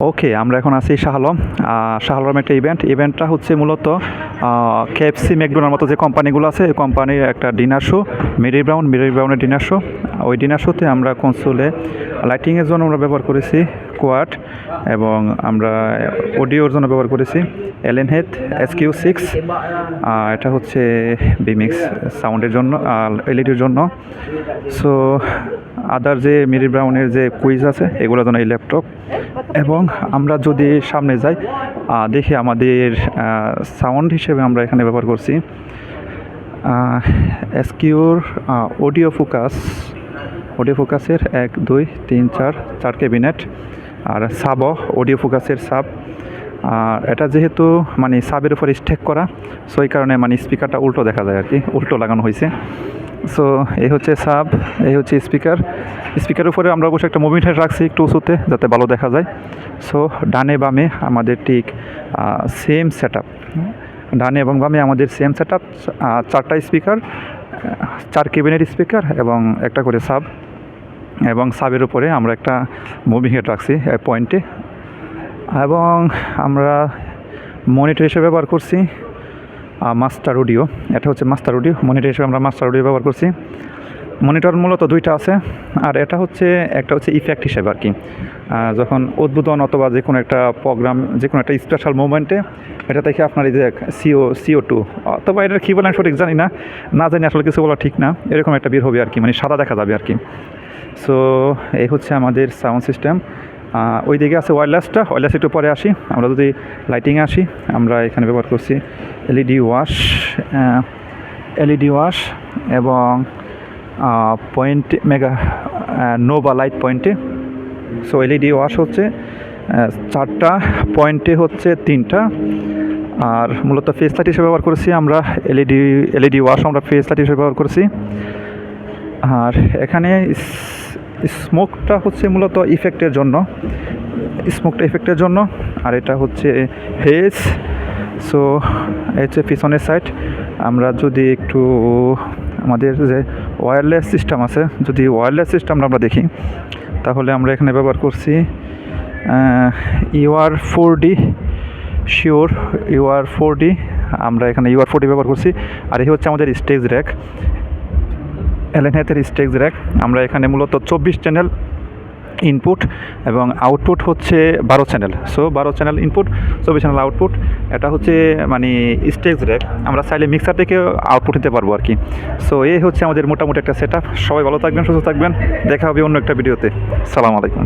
ওকে, আমরা এখন আছি শাহালম। শাহালম একটা ইভেন্ট ইভেন্টটা হচ্ছে মূলত কেএফসি ম্যাকডোনার মতো যে কোম্পানিগুলো আছে এই কোম্পানির একটা ডিনার শো মেরি ব্রাউন মেরি ব্রাউনের ডিনার শো ওই ডিনার শোতে আমরা কনসোলে লাইটিংয়ের জন্য আমরা ব্যবহার করেছি কোয়াড এবং আমরা অডিওর জন্য ব্যবহার করেছি এলেন হেথ এস কিউ সিক্স এটা হচ্ছে বিমিক্স সাউন্ডের জন্য এলইডির জন্য। সো আদার যে মেরি ব্রাউনের যে কুইজ আছে, এগুলো জন্য এই ল্যাপটপ এবং আমরা যদি সামনে যাই দেখি আমাদের সাউন্ড হিসেবে আমরা এখানে ব্যবহার করছি। এসকিউর অডিও ফোকাস অডিও ফোকাসের এক, দুই, তিন, চার চার ক্যাবিনেট আর সাব অডিও ফোকাসের সাব আর এটা যেহেতু মানে সাবের উপর স্টেক করা সো এই কারণে মানে স্পিকারটা উল্টো দেখা যায় আর কি, উল্টো লাগানো হয়েছে। সো এই হচ্ছে সাব, এই হচ্ছে স্পিকার স্পিকারের উপরে আমরা অবশ্যই একটা মুভিং হেড রাখছি একটু উঁচুতে, যাতে ভালো দেখা যায়। সো ডানে বামে আমাদের ঠিক সেম সেট ডানে এবং বামে আমাদের সেম সেট আপ চারটা স্পিকার চার কেবিনের স্পিকার এবং একটা করে সাব। এবং সাবের উপরে আমরা একটা মুভিং হেড রাখছি পয়েন্টে এবং আমরা মনিটর হিসেবে ব্যবহার করছি। মাস্টার অডিও এটা হচ্ছে মাস্টার অডিও মনিটর হিসেবে আমরা মাস্টার অডিও ব্যবহার করছি। মনিটর মূলত দুইটা আছে, আর এটা হচ্ছে, একটা হচ্ছে ইফেক্ট হিসেবে আর কি যখন উদ্বোধন অথবা যে কোনো একটা প্রোগ্রাম যে কোনো একটা স্পেশাল মুভমেন্টে এটা থেকে আপনার এই যে সিও সিও টু অথবা এটার কী বলেন সঠিক জানি না না জানি আসলে কিছু বলা ঠিক না, এরকম একটা বের হবে আর কি মানে সাদা দেখা যাবে আর কি সো এই হচ্ছে আমাদের সাউন্ড সিস্টেম ওই দিকে আছে ওয়্যারলেসটা ওয়্যারলেস একটু পরে আসি। আমরা যদি লাইটিংয়ে আসি, আমরা এখানে ব্যবহার করছি এলইডি ওয়াশ এলইডি ওয়াশ এবং পয়েন্ট মেগা নোভা লাইট পয়েন্টে সো এলইডি ওয়াশ হচ্ছে চারটা পয়েন্টে হচ্ছে তিনটা। আর মূলত ফেস লাইট হিসেবে ব্যবহার করেছি আমরা এলইডি এলইডি ওয়াশ আমরা ফেস লাইট হিসেবে ব্যবহার করেছি। আর এখানে স্মোকটা হচ্ছে মূলত ইফেক্টের জন্য। স্মোকটা ইফেক্টের জন্য, আর এটা হচ্ছে হেজ সো হচ্ছে পিছনের সাইড আমরা যদি একটু আমাদের যে ওয়্যারলেস সিস্টেম আছে, যদি ওয়্যারলেস সিস্টেমটা আমরা দেখি, তাহলে আমরা এখানে ব্যবহার করছি UR four D sure UR four D আমরা এখানে ইউআর ফোর ডি ব্যবহার করছি, আর এই হচ্ছে আমাদের স্টেজ র্যাক এলেন হেথের স্টেজ র্যাক। আমরা এখানে মূলত চব্বিশ চ্যানেল ইনপুট এবং আউটপুট হচ্ছে বারো চ্যানেল। সো বারো চ্যানেল ইনপুট, চব্বিশ চ্যানেল আউটপুট, এটা হচ্ছে মানে স্টেজ র্যাক। আমরা চাইলে মিক্সার থেকে আউটপুট নিতে পারব আর কি। সো এই হচ্ছে আমাদের মোটামুটি একটা সেট সবাই ভালো থাকবেন, সুস্থ থাকবেন। দেখা হবে অন্য একটা ভিডিওতে। সালাম আলাইকুম।